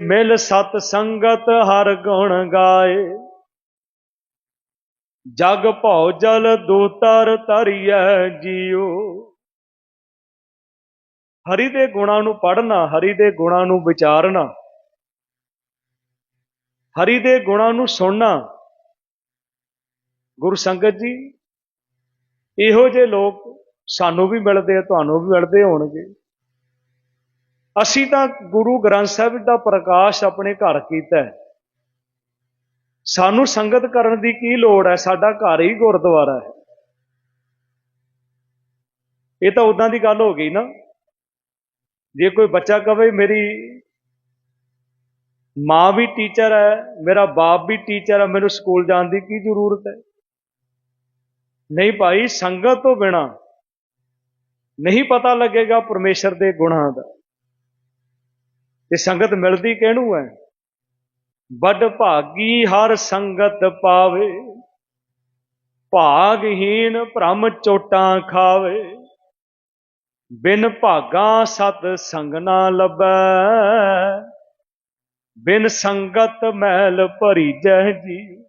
ਮਿਲ ਸਤ ਸੰਗਤ ਹਰ ਗੁਣ ਗਾਏ। ਜਗ ਭਉ ਜਲ ਦੂਤਰ ਤਰੀਐ ਜੀਉ। ਹਰੀ ਦੇ ਗੁਣਾਂ ਨੂੰ ਪੜ੍ਹਨਾ, ਹਰੀ ਦੇ ਗੁਣਾਂ ਨੂੰ ਵਿਚਾਰਨਾ। ਹਰੀ ਦੇ ਗੁਣਾਂ ਨੂੰ ਸੁਣਨਾ। ਗੁਰੂ ਸੰਗਤ ਜੀ, ਇਹੋ ਜਿਹੇ ਲੋਕ ਸਾਨੂੰ ਵੀ ਮਿਲਦੇ ਆ, ਤੁਹਾਨੂੰ ਵੀ ਮਿਲਦੇ ਹੋਣਗੇ। ਅਸੀਂ ਤਾਂ ਗੁਰੂ ਗ੍ਰੰਥ ਸਾਹਿਬ ਦਾ ਪ੍ਰਕਾਸ਼ ਆਪਣੇ ਘਰ ਕੀਤਾ ਹੈ। ਸਾਨੂੰ ਸੰਗਤ ਕਰਨ ਦੀ ਕੀ ਲੋੜ ਹੈ? ਸਾਡਾ ਘਰ ਹੀ ਗੁਰਦੁਆਰਾ ਹੈ। ਇਹ ਤਾਂ ਉਦਾਂ ਦੀ ਗੱਲ ਹੋ ਗਈ ਨਾ। ਜੇ ਕੋਈ ਬੱਚਾ ਕਵੇ, ਮੇਰੀ ਮਾਂ ਵੀ ਟੀਚਰ ਹੈ, ਮੇਰਾ ਬਾਪ ਵੀ ਟੀਚਰ ਹੈ, ਮੈਨੂੰ ਸਕੂਲ ਜਾਣ ਦੀ ਕੀ ਜ਼ਰੂਰਤ ਹੈ? ਨਹੀਂ ਭਾਈ, ਸੰਗਤ ਤੋਂ ਬਿਨਾ ਨਹੀਂ ਪਤਾ ਲੱਗੇਗਾ ਪਰਮੇਸ਼ਰ ਦੇ ਗੁਣਾਂ ਦਾ। ਤੇ ਸੰਗਤ ਮਿਲਦੀ ਕਿਹਨੂੰ ਹੈ? ਵੱਡ ਭਾਗੀ ਹਰ ਸੰਗਤ ਪਾਵੇ, ਭਾਗਹੀਣ ਭ੍ਰਮ ਚੋਟਾਂ ਖਾਵੇ। ਬਿਨ ਭਾਗਾ ਸਤ ਸੰਗ ਨਾ ਲੱਭੈ, ਬਿਨ ਸੰਗਤ ਮੈਲ ਭਰੀ ਜਹ ਜੀ